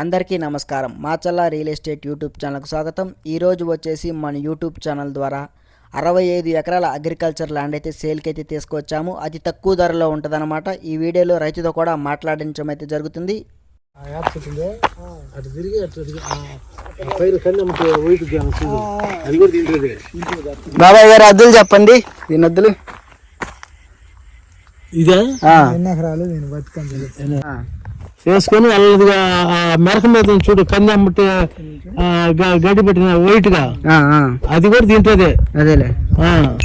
అందరికీ నమస్కారం. మాచల్లా real estate YouTube ఛానల్కు స్వాగతం. ఈరోజు వచ్చేసి మన యూట్యూబ్ ఛానల్ ద్వారా అరవై ఐదు ఎకరాల అగ్రికల్చర్ ల్యాండ్ అయితే సేల్కి అయితే తీసుకొచ్చాము. అతి తక్కువ ధరలో ఉంటుందన్నమాట. ఈ వీడియోలో రైతుతో కూడా మాట్లాడించడం అయితే జరుగుతుంది. అది బాబాయ్ గారు అద్దులు చెప్పండి. దీని అద్దులు? ఇదే? ఎకరాలు నేను బతుకండి వేసుకొని అల్లదిగా ఆ మెరక మీద చూడు గ- గడ్డి పెట్టిన వైట్గా అది కూడా తింటది. అదేలే. ఆ.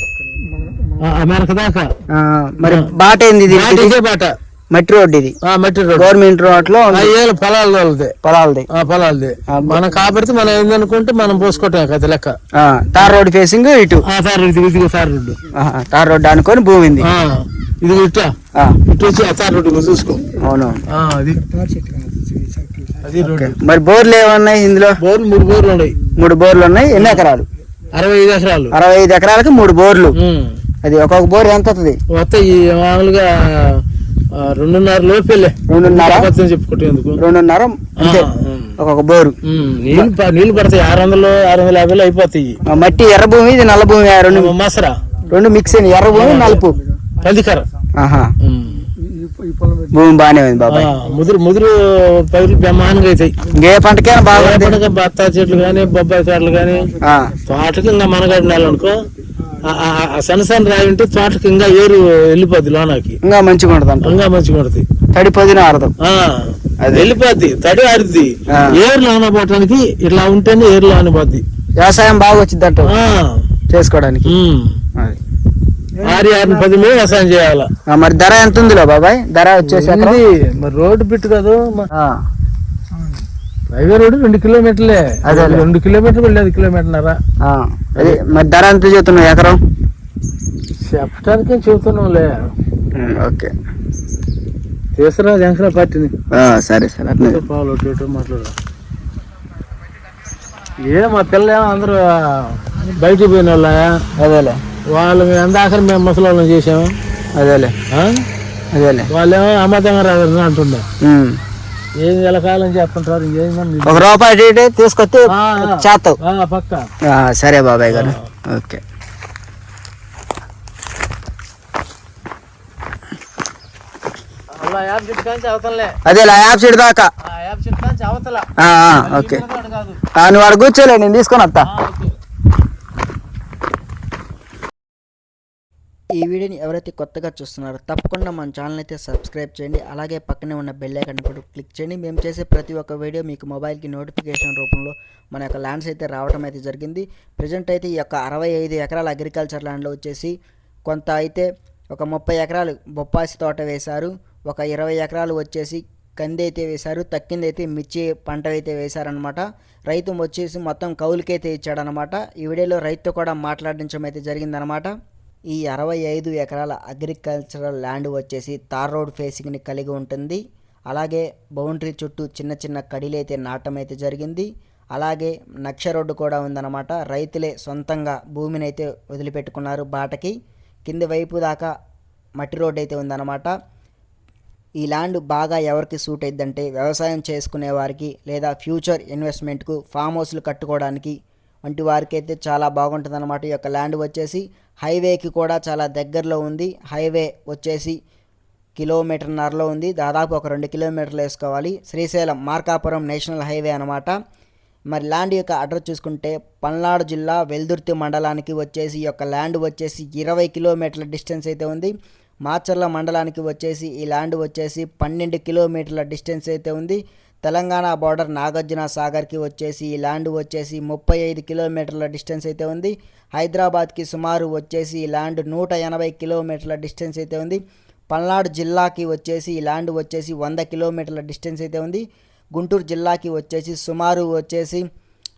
మెరక దాకా. మరి బాట ఏంది ఇది? బాట మట్టి రోడ్డు ఇది. ఆ, మట్టి రోడ్డు. గవర్నమెంట్ రోడ్లో పొలాలది. ఆ పొలాలది. మనం కాబట్టి మనం ఏందనుకుంటే మనం పోసుకోవటం కదా లెక్క. ఆ, తార్ రోడ్ ఫేసింగ్ ఇటు. ఇది ఇదిగో సార్ రోడ్డు. తార్ రోడ్డు అనుకొని భూమి ఇది ఇట్లా. ఇటు వచ్చి ఆ సార్ రోడ్డు చూసుకో. అవును. అది. అది రోడ్డు. మరి బోర్లు ఏమన్నాయి ఇందులో? బోర్లు మూడు బోర్లు ఉన్నాయి. మూడు బోర్లు ఉన్నాయి. ఎన్ని ఎకరాలు? అరవై ఐదు ఎకరాలు. అరవై ఐదు ఎకరాలకి మూడు బోర్లు. అది ఒక్కొక్క బోర్ ఎంత అవుతుంది ఈ మామూలుగా రెండున్నర లోపేలే. రెండున్నర? చెప్పుకుంటేందుకు రెండున్నర. ఒక్కొక్క బోరు. నీళ్ళు నీళ్ళు పడతాయి. ఆరు వందలు ఆరు వందల యాభైలో అయిపోతాయి. ఆ, మట్టి ఎర్ర భూమి ఇది నల్ల భూమి రెండు మసరా. రెండు మిక్స్ ఎర్ర భూమి నలుపు. పందికర ఆహా. భూమి బాగానే ఉంది బాబాయ్. ముదురు ముదురు పైరులు బ్రహ్మాండంగా అవుతాయి. ఇంకే పంటకైనా బాగుంది పండుగ బత్తాయి చెట్లు కానీ బొబ్బాయి చెట్లు కానీ తోటకి ఇంకా మనగాడి నెల అనుకో సన్న సన్న రాయి ఉంటే తోటకి ఇంకా ఏరు వెళ్ళిపోద్ది లోనకి. ఇంకా మంచిగా ఉంటుంది ఇంకా మంచిగా పడుతుంది తడి పొదిన ఆరదు. ఆ, అది. వెళ్ళిపోద్ది తడి ఆడుద్ది ఆ. ఏర్లు ఆనపోవటానికి ఇట్లా ఉంటేనే ఏర్లు ఆనిపోద్ది వ్యవసాయం బాగా వచ్చింది అంట ఆ, చేసుకోవడానికి. ఆరు ఆరు పది మీద వ్యవసాయం చేయాల. మరి ధర ఎంత ఉందిలో బాబాయ్? ధర వచ్చేసి మరి రోడ్డు బిట్టు కదా హైవే రోడ్డు రెండు కిలోమీటర్లే. అదేలే. రెండు కిలోమీటర్లు వెళ్ళేది అది మరి ధర ఎంత చెబుతున్నావు ఎకరం? చెప్పడానికే చెబుతున్నాంలే ఉమ్, ఓకే. తీసురా జంకరా పార్టీని. సరే సరే ఒకటి ఒకటి మాట్లాడు. ఏ మా పిల్లలు అందరూ బయటికి పోయిన వాళ్ళ అదేలే. వాళ్ళు మేము ఎందాకని మేము ముసలి వాళ్ళని చేసాము? అదేలే? అదేలే. వాళ్ళేమో అమ్మతంగా రాదని అంటుండే. ఏం ఎలకాలం మంది ఒక రూపాయి ఆ. చేస్తావు. పక్క. సరే బాబాయ్ గారు. ఓకే. అదే యాప్ సైడ్ దాకా. ఓకే. నువ్వు వాడు కూర్చోలే నేను తీసుకొని వస్తా ఆ, ఓకే ఈ వీడియోని ఎవరైతే కొత్తగా చూస్తున్నారో తప్పకుండా మన ఛానల్ అయితే సబ్స్క్రైబ్ చేయండి. అలాగే పక్కనే ఉన్న బెల్ ఐకన్ కూడా క్లిక్ చేయండి. మేము చేసే ప్రతి ఒక్క వీడియో మీకు మొబైల్కి నోటిఫికేషన్ రూపంలో మన యొక్క ల్యాండ్స్ అయితే రావడం అయితే జరిగింది. ప్రజెంట్ అయితే ఈ యొక్క అరవై ఐదు ఎకరాల అగ్రికల్చర్ ల్యాండ్లో వచ్చేసి కొంత అయితే ఒక ముప్పై ఎకరాలు బొప్పాసి తోట వేశారు. ఒక ఇరవై ఎకరాలు వచ్చేసి కంది అయితే వేశారు. తక్కింది అయితే మిర్చి పంట అయితే వేశారనమాట రైతు వచ్చేసి మొత్తం కౌలుకైతే ఇచ్చాడనమాట ఈ వీడియోలో రైతు కూడా మాట్లాడించడం అయితే జరిగిందనమాట ఈ అరవై ఐదు ఎకరాల అగ్రికల్చరల్ ల్యాండ్ వచ్చేసి తార్ రోడ్ ఫేసింగ్ని కలిగి ఉంటుంది. అలాగే బౌండరీ చుట్టూ చిన్న చిన్న కడిలైతే అయితే నాటం అయితే జరిగింది. అలాగే నక్ష రోడ్డు కూడా ఉందన్నమాట. రైతులే సొంతంగా భూమిని అయితే వదిలిపెట్టుకున్నారు బాటకి. కింది వైపు దాకా మట్టి రోడ్డు అయితే ఉందన్నమాట. ఈ ల్యాండ్ బాగా ఎవరికి సూట్ అయిద్దంటే వ్యవసాయం చేసుకునే వారికి లేదా ఫ్యూచర్ ఇన్వెస్ట్మెంట్కు ఫామ్ హౌస్లు కట్టుకోవడానికి వంటి వారికి అయితే చాలా బాగుంటుంది అనమాట ఈ యొక్క ల్యాండ్ వచ్చేసి హైవేకి కూడా చాలా దగ్గరలో ఉంది. హైవే వచ్చేసి కిలోమీటర్న్నరలో ఉంది. దాదాపు ఒక రెండు కిలోమీటర్లు వేసుకోవాలి. శ్రీశైలం మార్కాపురం నేషనల్ హైవే అనమాట మరి ల్యాండ్ యొక్క అడ్రస్ చూసుకుంటే పల్నాడు జిల్లా వెల్దుర్తి మండలానికి వచ్చేసి ఈ యొక్క ల్యాండ్ వచ్చేసి ఇరవై కిలోమీటర్ల డిస్టెన్స్ అయితే ఉంది. మాచర్ల మండలానికి వచ్చేసి ఈ ల్యాండ్ వచ్చేసి పన్నెండు కిలోమీటర్ల డిస్టెన్స్ అయితే ఉంది. తెలంగాణ బార్డర్ నాగార్జున సాగర్కి వచ్చేసి ఈ ల్యాండ్ వచ్చేసి ముప్పై ఐదు కిలోమీటర్ల డిస్టెన్స్ అయితే ఉంది. హైదరాబాద్కి సుమారు వచ్చేసి ఈ ల్యాండ్ నూట ఎనభై కిలోమీటర్ల డిస్టెన్స్ అయితే ఉంది. పల్నాడు జిల్లాకి వచ్చేసి ఈ ల్యాండ్ వచ్చేసి వంద కిలోమీటర్ల డిస్టెన్స్ అయితే ఉంది. గుంటూరు జిల్లాకి వచ్చేసి సుమారు వచ్చేసి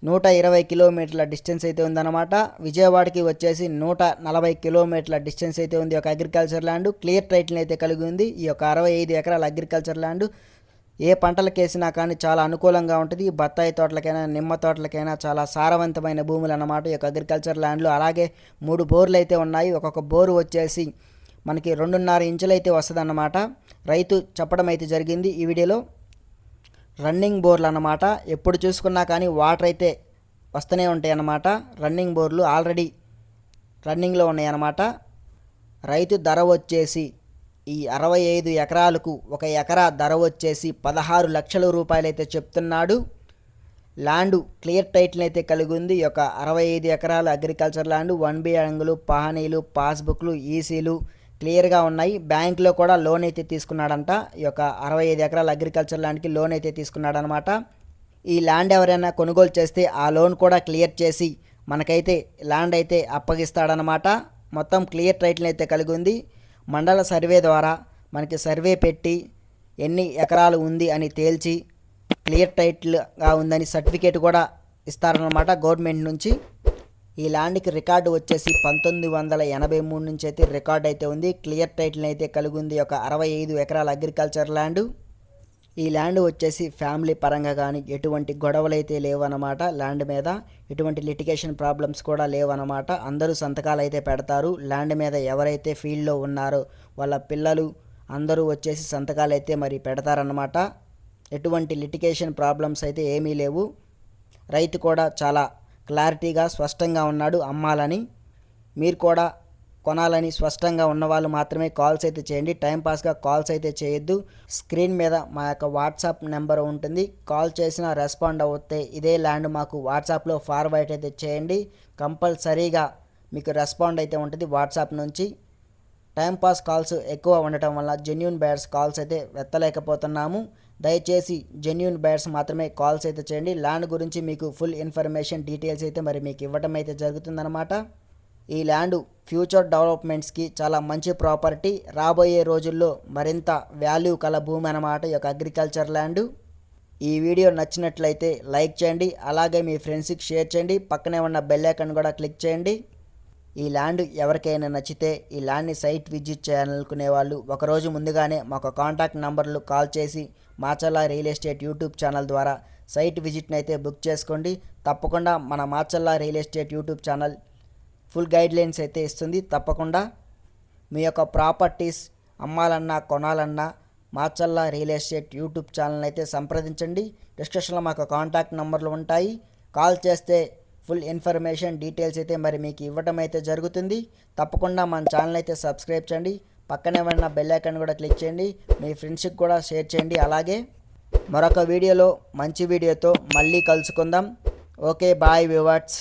నూట ఇరవై కిలోమీటర్ల డిస్టెన్స్ అయితే ఉందన్నమాట. విజయవాడకి వచ్చేసి నూట నలభై కిలోమీటర్ల డిస్టెన్స్ అయితే ఉంది. ఒక అగ్రికల్చర్ ల్యాండ్ క్లియర్ టైటిల్ అయితే కలిగి ఉంది. ఈ యొక్క అరవై ఐదు ఎకరాల అగ్రికల్చర్ ల్యాండ్ ఏ పంటలకేసినా కానీ చాలా అనుకూలంగా ఉంటుంది. బత్తాయి తోటలకైనా నిమ్మ తోటలకైనా చాలా సారవంతమైన భూములు అన్నమాట ఈ యొక్క అగ్రికల్చర్ ల్యాండ్లు. అలాగే మూడు బోర్లు అయితే ఉన్నాయి. ఒక్కొక్క బోరు వచ్చేసి మనకి రెండున్నర ఇంచులు అయితే వస్తుంది రైతు చెప్పడం అయితే జరిగింది ఈ వీడియోలో. రన్నింగ్ బోర్లు అన్నమాట. ఎప్పుడు చూసుకున్నా కానీ వాటర్ అయితే వస్తూనే ఉంటాయి అన్నమాట. రన్నింగ్ బోర్లు ఆల్రెడీ రన్నింగ్లో ఉన్నాయి అన్నమాట. రైతు ధర వచ్చేసి ఈ అరవై ఐదు ఎకరాలకు ఒక ఎకరా ధర వచ్చేసి పదహారు లక్షల రూపాయలైతే చెప్తున్నాడు. ల్యాండ్ క్లియర్ టైటిల్ అయితే కలిగి ఉంది. ఒక అరవై ఐదు ఎకరాల అగ్రికల్చర్ ల్యాండ్ వన్ బి అంగులు పహనీలు పాస్బుక్లు ఈసీలు క్లియర్గా ఉన్నాయి. బ్యాంకులో కూడా లోన్ అయితే తీసుకున్నాడంట. ఈ యొక్క అరవై ఐదు ఎకరాల అగ్రికల్చర్ ల్యాండ్కి లోన్ అయితే తీసుకున్నాడనమాట. ఈ ల్యాండ్ ఎవరైనా కొనుగోలు చేస్తే ఆ లోన్ కూడా క్లియర్ చేసి మనకైతే ల్యాండ్ అయితే అప్పగిస్తాడనమాట. మొత్తం క్లియర్ టైటిల్ అయితే కలిగి ఉంది. మండల సర్వే ద్వారా మనకి సర్వే పెట్టి ఎన్ని ఎకరాలు ఉంది అని తేల్చి క్లియర్ టైటిల్గా ఉందని సర్టిఫికేట్ కూడా ఇస్తారనమాట గవర్నమెంట్ నుంచి. ఈ ల్యాండ్కి రికార్డు వచ్చేసి పంతొమ్మిది వందల ఎనభై మూడు నుంచి అయితే రికార్డ్ అయితే ఉంది. క్లియర్ టైటిల్ అయితే కలిగి ఉంది ఒక అరవై ఐదు ఎకరాల అగ్రికల్చర్ ల్యాండ్. ఈ ల్యాండ్ వచ్చేసి ఫ్యామిలీ పరంగా కానీ ఎటువంటి గొడవలు అయితే లేవన్నమాట ల్యాండ్ మీద ఎటువంటి లిటిగేషన్ ప్రాబ్లమ్స్ కూడా లేవన్నమాట అందరూ సంతకాలు అయితే పెడతారు. ల్యాండ్ మీద ఎవరైతే ఫీల్డ్లో ఉన్నారో వాళ్ళ పిల్లలు అందరూ వచ్చేసి సంతకాలు అయితే మరి పెడతారన్నమాట. ఎటువంటి లిటిగేషన్ ప్రాబ్లమ్స్ అయితే ఏమీ లేవు. రైతు కూడా చాలా క్లారిటీగా స్పష్టంగా ఉన్నాడు అమ్మాలని. మీరు కూడా కొనాలని స్పష్టంగా ఉన్నవాళ్ళు మాత్రమే కాల్స్ అయితే చేయండి. టైంపాస్గా కాల్స్ అయితే చేయొద్దు. స్క్రీన్ మీద మా యొక్క వాట్సాప్ నెంబర్ ఉంటుంది. కాల్ చేసిన రెస్పాండ్ అవుతే ఇదే ల్యాండ్ మాకు వాట్సాప్లో ఫార్వర్డ్ అయితే చేయండి. కంపల్సరీగా మీకు రెస్పాండ్ అయితే ఉంటుంది వాట్సాప్ నుంచి. టైంపాస్ కాల్స్ ఎక్కువ ఉండటం వల్ల జెన్యున్ బ్యాడ్స్ కాల్స్ అయితే వెత్తలేకపోతున్నాము. దయచేసి జెన్యున్ బ్యాడ్స్ మాత్రమే కాల్స్ అయితే చేయండి. ల్యాండ్ గురించి మీకు ఫుల్ ఇన్ఫర్మేషన్ డీటెయిల్స్ అయితే మరి మీకు ఇవ్వటం అయితే జరుగుతుందన్నమాట. ఈ ల్యాండ్ ఫ్యూచర్ డెవలప్మెంట్స్కి చాలా మంచి ప్రాపర్టీ. రాబోయే రోజుల్లో మరింత వాల్యూ కల భూమి అన్నమాట ఈ యొక్క అగ్రికల్చర్ ల్యాండ్. ఈ వీడియో నచ్చినట్లయితే లైక్ చేయండి అలాగే మీ ఫ్రెండ్స్కి షేర్ చేయండి పక్కనే ఉన్న బెల్ ఐకాన్ కూడా క్లిక్ చేయండి. ఈ ల్యాండ్ ఎవరికైనా నచ్చితే ఈ ల్యాండ్ని సైట్ విజిట్ చేయాలనుకునే వాళ్ళు ఒకరోజు ముందుగానే మాకు కాంటాక్ట్ నంబర్లు కాల్ చేసి Machalla real estate YouTube channel ద్వారా సైట్ విజిట్ని అయితే బుక్ చేసుకోండి. తప్పకుండా మన Machalla real estate YouTube channel full guidelines అయితే ఇస్తుంది. తప్పకుండా మీ యొక్క ప్రాపర్టీస్ అమ్మాలన్నా కొనాలన్నా Machalla real estate YouTube channel అయితే సంప్రదించండి. డిస్క్రిప్షన్లో మాకు కాంటాక్ట్ నెంబర్లు ఉంటాయి. కాల్ చేస్తే ఫుల్ ఇన్ఫర్మేషన్ డీటెయిల్స్ అయితే మరి మీకు ఇవ్వడం అయితే జరుగుతుంది. తప్పకుండా మన ఛానల్ అయితే సబ్స్క్రైబ్ చేయండి. పక్కనే ఉన్న బెల్ ఐకాన్ కూడా క్లిక్ చేయండి. మీ ఫ్రెండ్స్కి కూడా షేర్ చేయండి. అలాగే మరొక వీడియోలో మంచి వీడియోతో మళ్ళీ కలుసుకుందాం. Okay bye వివర్ట్స్